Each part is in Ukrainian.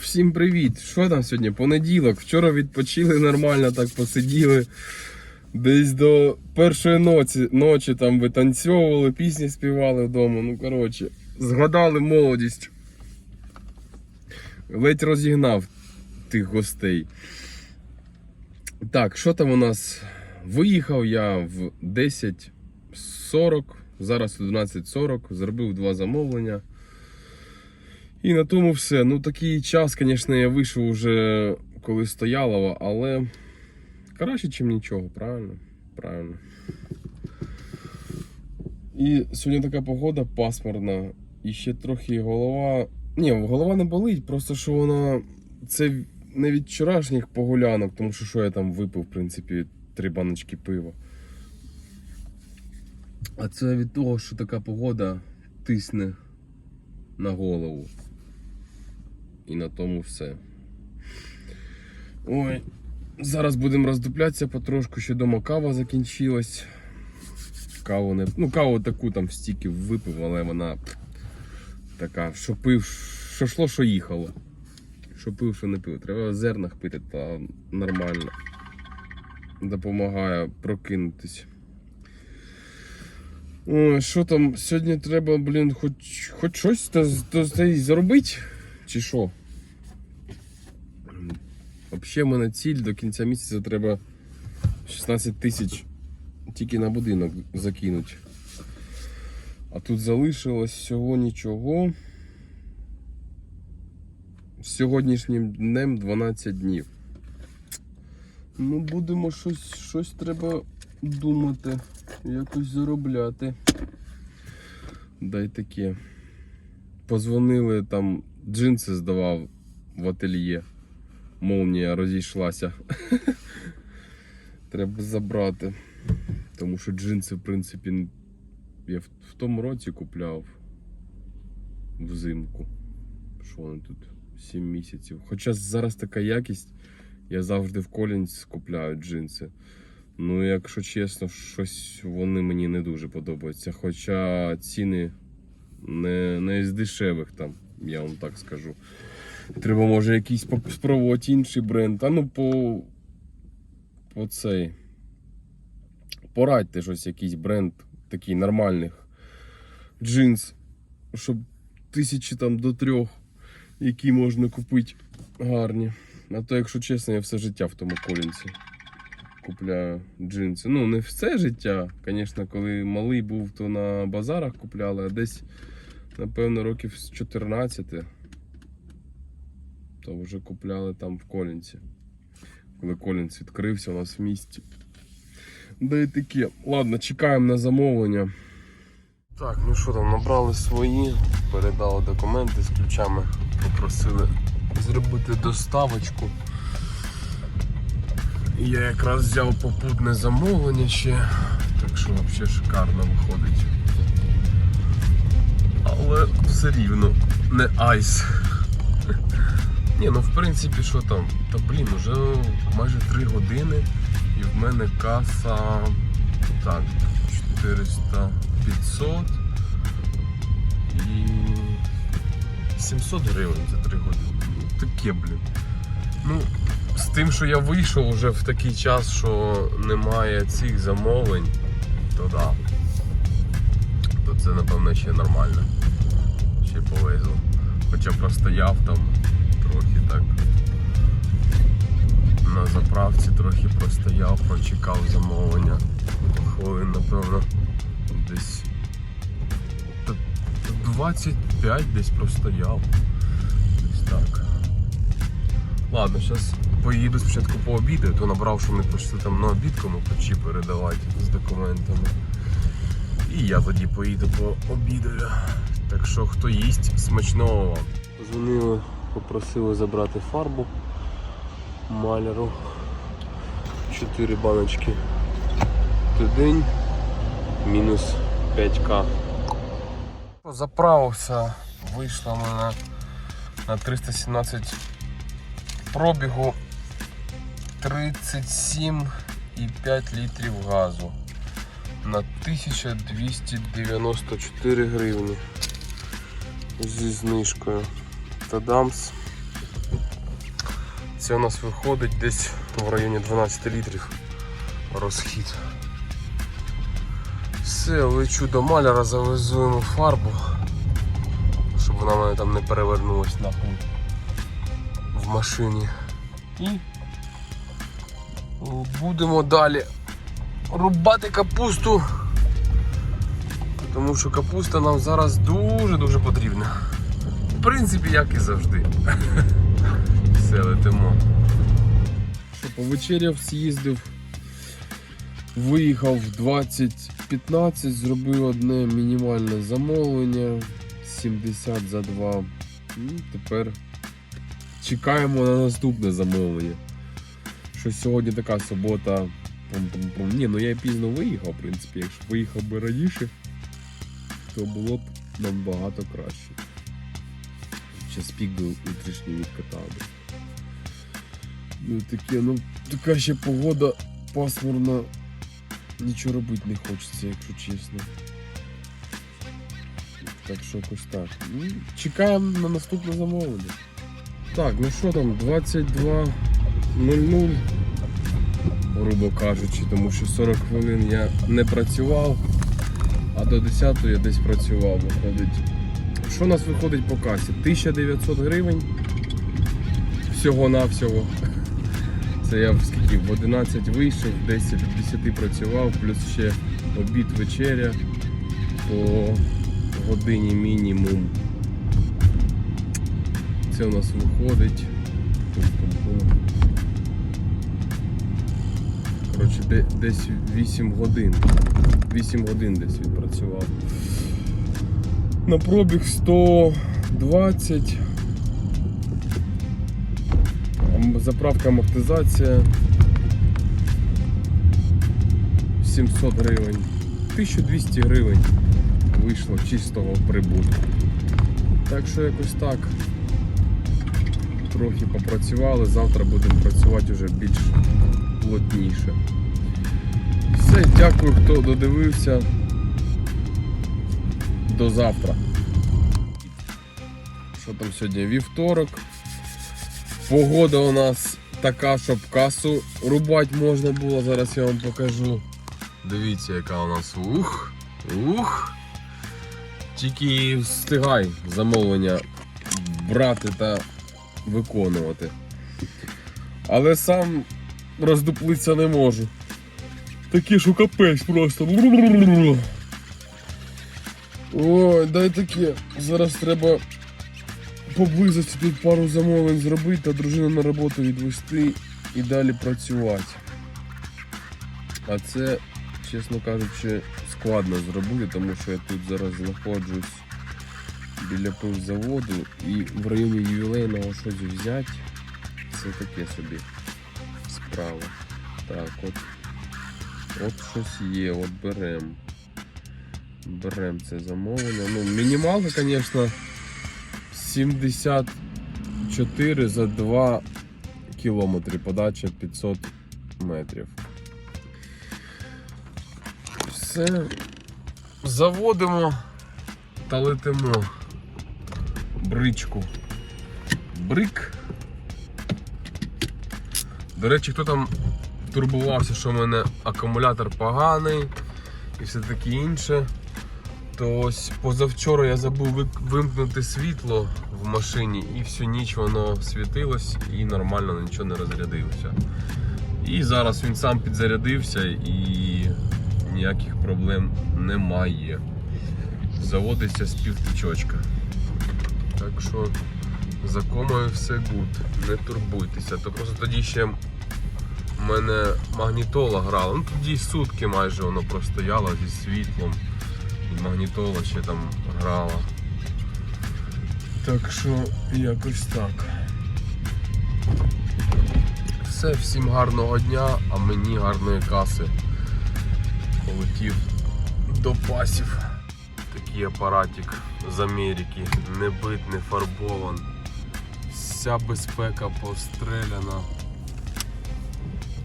Всім привіт! Що там сьогодні? Понеділок. Вчора відпочили нормально, так посиділи. Десь до першої ночі, ночі там витанцьовували, пісні співали вдома. Ну, коротше, згадали молодість. Ледь розігнав тих гостей. Так, що там у нас? Виїхав я в 10.40, зараз 11.40, зробив два замовлення. І на тому все. Ну такий час, звісно, я вийшов уже коли стояло, але краще, ніж нічого, правильно? Правильно. І сьогодні така погода пасмурна, і ще трохи голова. Ні, голова не болить, просто що вона. Це не від вчорашніх погулянок, тому що що я там випив, в принципі, три баночки пива. А це від того, що така погода тисне на голову. І на тому все. Ой, зараз будемо роздуплятися потрошку, ще дома кава закінчилась. Каву не. Ну, каву таку там стільки випив, але вона така, що пив, що йшло, що їхало. Що пив, що не пив. Треба в зернах пити, та нормально. Допомагає прокинутись. Ой, що там, сьогодні треба, блін, хоч, хоч щось та, та, та й заробити, чи що? Взагалі, в мене ціль до кінця місяця треба 16 тисяч тільки на будинок закинути. А тут залишилось всього нічого. Сьогоднішнім днем 12 днів. Ну, будемо щось, щось треба думати, якось заробляти. Дай таке. Позвонили там, джинси здавав в ательє. Молнія розійшлася. Треба забрати. Тому що джинси, в принципі, я в, тому році купляв взимку. Що вони тут? 7 місяців. Хоча зараз така якість, я завжди в Колінсь купляю джинси. Ну, якщо чесно, щось вони мені не дуже подобаються. Хоча ціни не, не з дешевих там, я вам так скажу. Треба, може, якийсь спробувати інший бренд. А ну по, по цей. Порадьте щось, якийсь бренд такий нормальних джинс, щоб тисячі там до трьох, які можна купити гарні. А то, якщо чесно, я все життя в тому колінці купляю джинси. Ну, не все життя. Звісно, коли малий був, то на базарах купляли, а десь, напевно, років з 14 то вже купляли там в Колінці. Коли Колінц відкрився у нас в місті. Да і таке. Ладно, чекаємо на замовлення. Так, ну що там, набрали свої, передали документи з ключами, попросили зробити доставочку. Я якраз взяв попутне замовлення ще, так що взагалі шикарно виходить. Але все рівно не айс. Ні, ну в принципі, що там? Та блін, уже майже 3 години і в мене каса так, 400 500 і 700 гривень за 3 години. Ну, таке, блін. Ну, з тим, що я вийшов вже в такий час, що немає цих замовлень, то да. Це напевно ще нормально. Ще повезло. Хоча простояв там трохи так. На заправці трохи простояв, прочекав замовлення. Хвилин, напевно, десь та- та 25 десь простояв. Десь так. Ладно, зараз поїду спочатку по обіду, то набрав, що вони почали там на обід кому печі передавати з документами. І я тоді поїду по обідаю. Так що хто їсть, смачного вам. Дзвонили, попросили забрати фарбу маляру. Чотири баночки. Тидень мінус 5к. Заправився, вийшло мене на 317 пробігу 37,5 літрів газу на 1294 гривні зі знижкою. Тадамс Це у нас виходить десь в районі 12 літрів розхід. Все, лечу до маляра, завезу йому фарбу, щоб вона мене там не перевернулась нахуй в машині. І будемо далі рубати капусту. Тому що капуста нам зараз дуже-дуже потрібна. В принципі, як і завжди. Все, летимо. Повечеряв, з'їздив, виїхав в 20.15, зробив одне мінімальне замовлення 70 за 2. Ну, тепер чекаємо на наступне замовлення. Що сьогодні така субота. Ні, ну я пізно виїхав, в принципі, якщо виїхав би раніше, то було б набагато краще. Час пік би утрішній відкатав. Ну таке, ну така ще погода пасмурна. Нічого робити не хочеться, якщо чесно. Так що якось так. Ну, чекаємо на наступне замовлення. Так, ну що там, 22.00, грубо кажучи, тому що 40 хвилин я не працював, а до 10 я десь працював, виходить. Що у нас виходить по касі? 1900 гривень всього-навсього. Це я в скільки в 11 вийшов, 10 до 10 працював, плюс ще обід вечеря по годині мінімум. Це у нас виходить. Коротше, де- десь 8 годин. 8 годин десь відпрацював. На пробіг 120. Заправка амортизація 700 гривень. 1200 гривень вийшло чистого прибутку. Так що якось так. Трохи попрацювали, завтра будемо працювати вже більш плотніше. Все, дякую, хто додивився. До завтра. Що там сьогодні? Вівторок. Погода у нас така, щоб касу рубати можна було. Зараз я вам покажу. Дивіться, яка у нас ух, ух. Тільки встигай замовлення брати та виконувати. Але сам роздуплитися не можу. Такі що капець просто. Ой, дай таке. Зараз треба поблизості тут пару замовлень зробити, а дружину на роботу відвести і далі працювати. А це, чесно кажучи, складно зробити, тому що я тут зараз знаходжусь біля пивзаводу і в районі ювілейного щось взяти. Це таке собі справа. Так, от. От щось є, от берем. Берем це замовлення. Ну, мінімалка, звісно, 74 за 2 кілометри, подача 500 метрів. Все. Заводимо та летимо. Бричку. Брик. До речі, хто там турбувався, що в мене акумулятор поганий і все таке інше. То ось позавчора я забув вимкнути світло в машині і всю ніч воно світилось і нормально нічого не розрядилося. І зараз він сам підзарядився і ніяких проблем немає. Заводиться з півтичочка. Так що за комою все гуд, не турбуйтеся. То просто тоді ще в мене магнітола грала. Ну тоді сутки майже воно простояло зі світлом. І магнітола ще там грала. Так що якось так. Все, всім гарного дня, а мені гарної каси. Полетів до пасів. Такий апаратик з Америки, не бит, не фарбован. Вся безпека постреляна.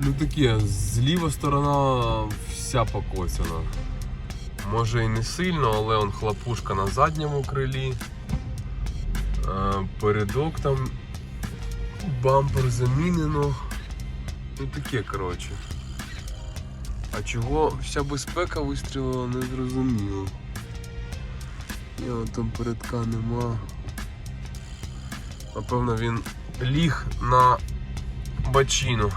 Ну таке, зліва сторона вся покосена. Може і не сильно, але он хлопушка на задньому крилі. Е, Передок там Бампер замінено. Ну таке, коротше. А чого вся безпека вистрілила, не зрозуміло. Його там передка нема. Напевно він ліг на бачину.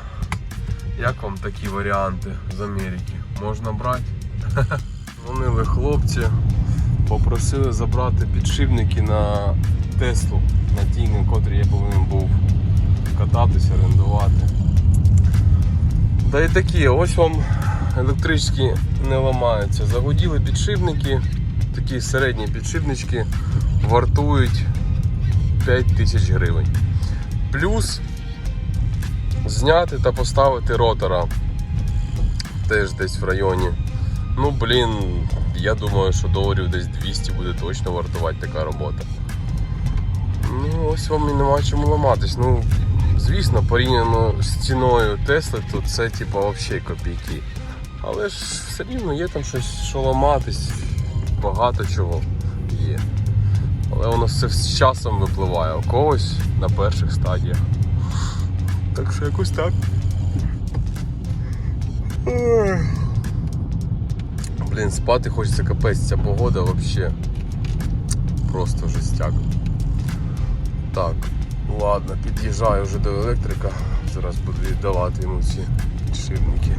Як вам такі варіанти з Америки? Можна брати? Дзвонили хлопці, попросили забрати підшипники на Теслу, на тій, на котрій я повинен був кататися, орендувати. Да і такі, ось вам електричні не ламаються. Загуділи підшипники, такі середні підшипнички вартують 5 тисяч гривень. Плюс зняти та поставити ротора теж десь в районі. Ну, блін, я думаю, що доларів десь 200 буде точно вартувати така робота. Ну, ось вам і нема чому ламатись. Ну, звісно, порівняно з ціною Тесли, то це типу взагалі копійки. Але ж все рівно є там щось, що ламатись, багато чого є. Але воно все з часом випливає, у когось на перших стадіях. Так що якось так. Блін, спати хочеться капець, ця погода взагалі просто жестяк. Так, ладно, під'їжджаю вже до електрика. Зараз буду віддавати йому ці підшипники.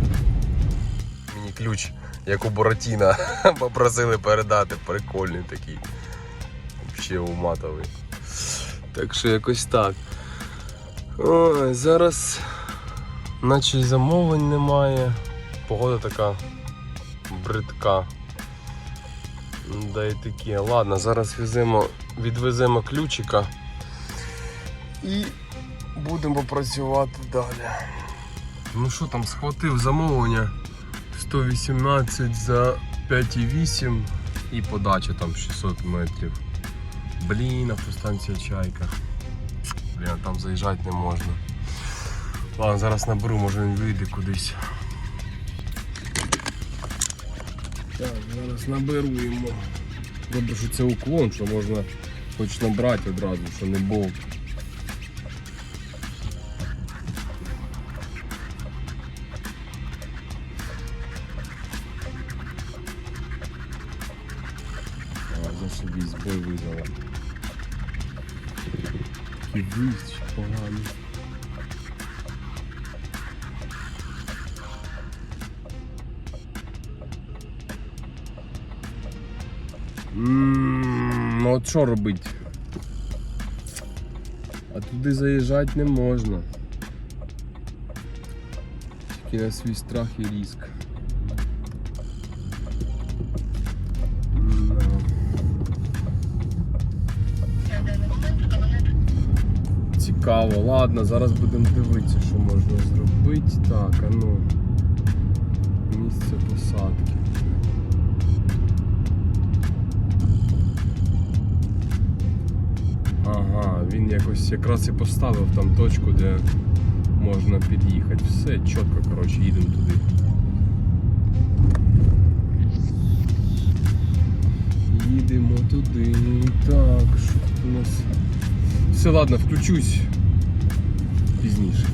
Мені ключ, як у Буратіна, попросили передати. Прикольний такий. Взагалі уматовий. Так що якось так. Ой, зараз наче й замовлень немає. Погода така бридка. Да і таке. Ладно, зараз веземо, відвеземо ключика і будемо працювати далі. Ну що там, схватив замовлення 118 за 5,8 і подача там 600 метрів. Блін, автостанція Чайка. Блін, а там заїжджати не можна. Ладно, зараз наберу, може він вийде кудись. Так, зараз наберу йому. Добре, що це уклон, що можна хоч набрати одразу, що не болт. Що робити? А туди заїжджати не можна. Тільки на свій страх і да. Цікаво, ладно, зараз будемо дивитися, що можна зробити. Так, а ну. Місце посадки. Ага, він якось якраз і поставив там точку, де можна під'їхати. Все, чітко, коротше, їдемо туди. Їдемо туди. Так, що тут у нас? Все, ладно, включусь пізніше.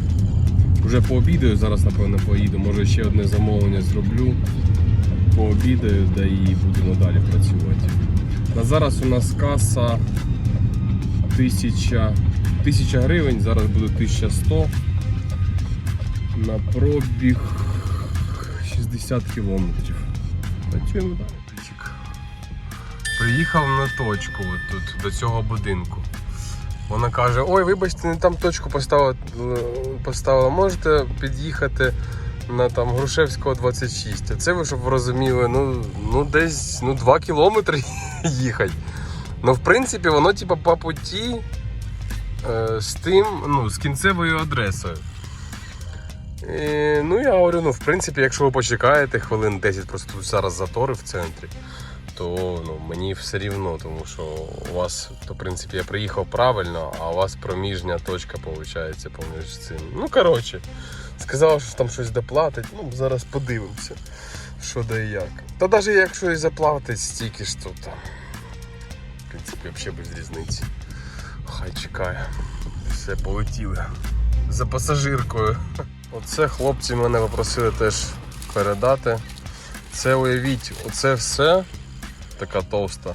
Уже пообідаю, зараз напевно поїду. Може ще одне замовлення зроблю. Пообідаю, да і будемо далі працювати. На зараз у нас каса 1000, 1000 гривень, зараз буде 1100 на пробіг 60 кілометрів. Працюємо далі. Приїхав на точку от тут, до цього будинку. Вона каже, ой, вибачте, не там точку поставила, поставила. можете під'їхати на там Грушевського 26. А це ви, щоб ви розуміли, ну, ну десь ну, 2 кілометри їхати. Ну, в принципі, воно типу, по путі е, з тим, ну, з кінцевою адресою. І, ну, я говорю, ну, в принципі, якщо ви почекаєте хвилин 10, просто тут зараз затори в центрі, то ну, мені все рівно, тому що у вас, то, в принципі, я приїхав правильно, а у вас проміжня точка, виходить, поміж цим. Ну, коротше, сказав, що там щось доплатить, ну, зараз подивимося, що да і як. Та навіть якщо і заплатить стільки ж то там. Принципі, взагалі без різниці. Хай чекає. Все, полетіли. За пасажиркою. Оце хлопці мене попросили теж передати. Це уявіть, оце все така товста.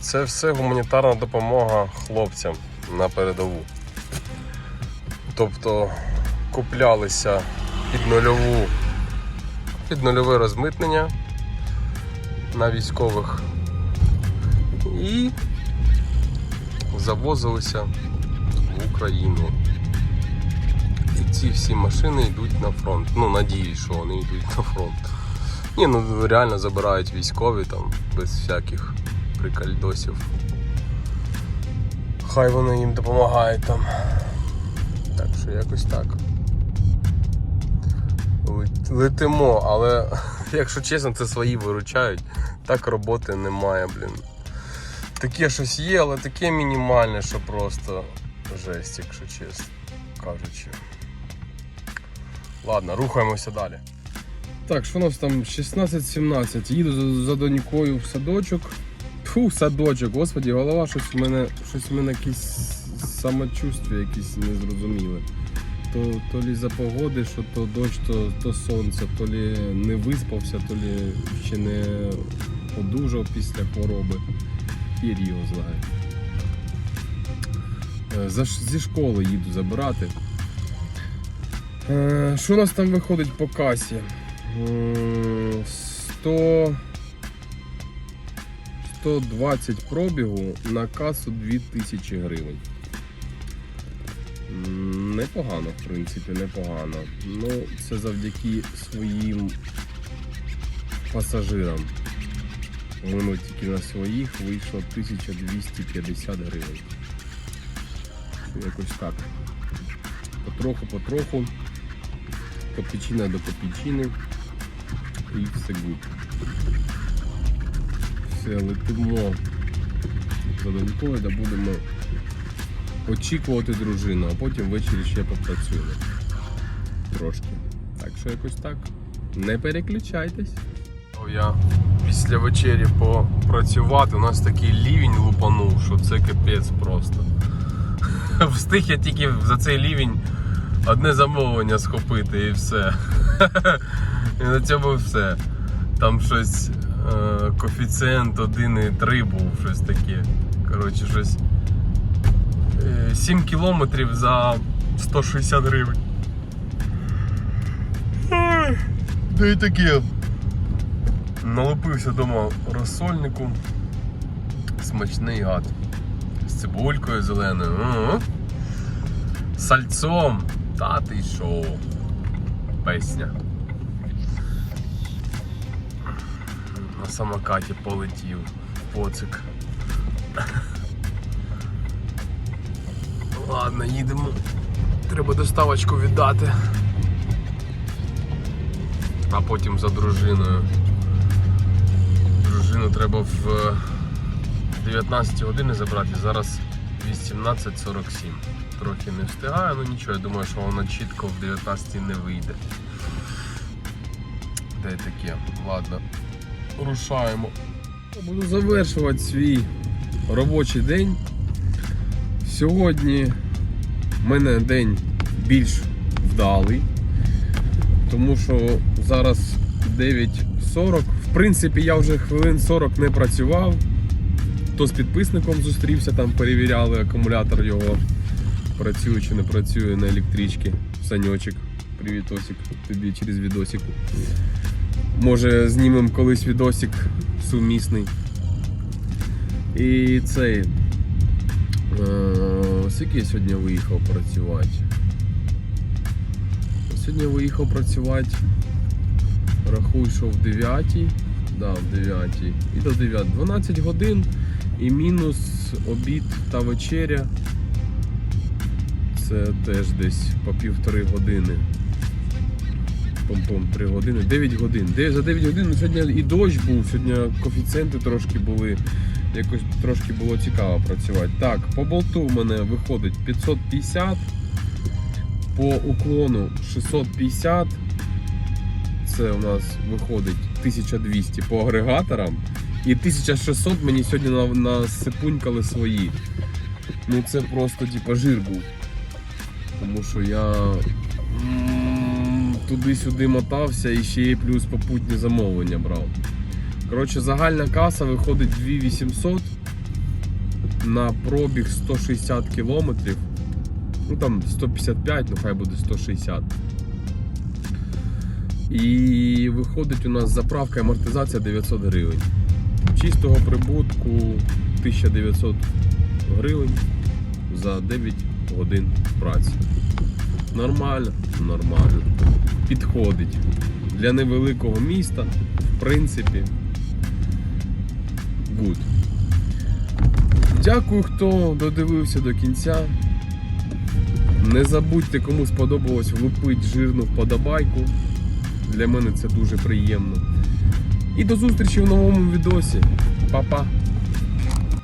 Це все гуманітарна допомога хлопцям на передову. Тобто куплялися під нульову, під нульове розмитнення на військових і завозилися в Україну. І ці всі машини йдуть на фронт. Ну, надіюсь, що вони йдуть на фронт. Ні, ну реально забирають військові там без всяких прикольдосів. Хай вони їм допомагають там. Так що якось так. Летимо, але якщо чесно, це свої виручають. Так роботи немає, блін. Таке щось є, але таке мінімальне, що просто жесть, якщо чесно кажучи. Ладно, рухаємося далі. Так, що у нас там 16-17. Їду за, за донькою в садочок. Фу, садочок, господі, голова щось у мене, щось у мене якісь самочувствие якісь незрозуміле. То, то лі за погоди, що то дощ, то, то сонце, то лі не виспався, то лі ще не одужав після хвороби. Хір його. Е, зі школи їду забирати. Е, Що у нас там виходить по касі? 100... 120 пробігу на касу 2000 гривень. Непогано, в принципі, непогано. Ну, це завдяки своїм пасажирам. Воно тільки на своїх вийшло 1250 гривень. Якось так. Потроху, потроху. Копійчина до копійчини. І все гуд. Все, летимо донькою, де будемо очікувати дружину, а потім ввечері ще попрацюємо. Трошки. Так що якось так. Не переключайтесь. Я після вечері попрацювати. У нас такий лівень лупанув, що це капець просто. Встиг я тільки за цей лівень одне замовлення схопити і все. І на цьому все. Там щось е, коефіцієнт 1,3 був, щось таке. Коротше, щось. е, 7 кілометрів за 160 гривень. Да і таке. Налупився вдома розсольнику. Смачний гад. З цибулькою зеленою. М. Сальцом. Та ти шо? Песня. На самокаті полетів. Поцик. Ладно, їдемо. Треба доставочку віддати. А потім за дружиною. Дружину треба в 19 години забрати. Зараз 18.47. Трохи не встигаю, ну нічого, я думаю, що воно чітко в 19 не вийде. Де таке? Ладно, рушаємо. Буду завершувати свій робочий день. Сьогодні в мене день більш вдалий, тому що зараз 9.40. Принципі, я вже хвилин 40 не працював. То з підписником зустрівся, там перевіряли акумулятор його, працює чи не працює на електричці. Саньочек, привітосик тобі через відосик. Може знімемо колись відосик сумісний. І цей. Е, скільки я сьогодні виїхав працювати? Сьогодні виїхав працювати. Рахуй, що в 9. Да, в 9. І до 9. 12 годин і мінус обід та вечеря. Це теж десь по півтори години. Пом-пом, 3 години, 9 годин. Де за 9 годин ну, сьогодні і дощ був, сьогодні коефіцієнти трошки були. Якось трошки було цікаво працювати. Так, по болту в мене виходить 550, по уклону 650. Це у нас виходить 1200 по агрегаторам. І 1600 мені сьогодні насипунькали свої. Ну це просто типа жир був. Тому що я туди-сюди мотався і ще й плюс попутні замовлення брав. Коротше, загальна каса виходить 2800 на пробіг 160 кілометрів. Ну там 155, ну хай буде 160. І виходить у нас заправка амортизація 900 гривень. Чистого прибутку 1900 гривень за 9 годин праці. Нормально, нормально. Підходить. Для невеликого міста, в принципі, good. Дякую, хто додивився до кінця. Не забудьте, кому сподобалось влупити жирну вподобайку. Для мене це дуже приємно. І до зустрічі в новому відосі. Па-па!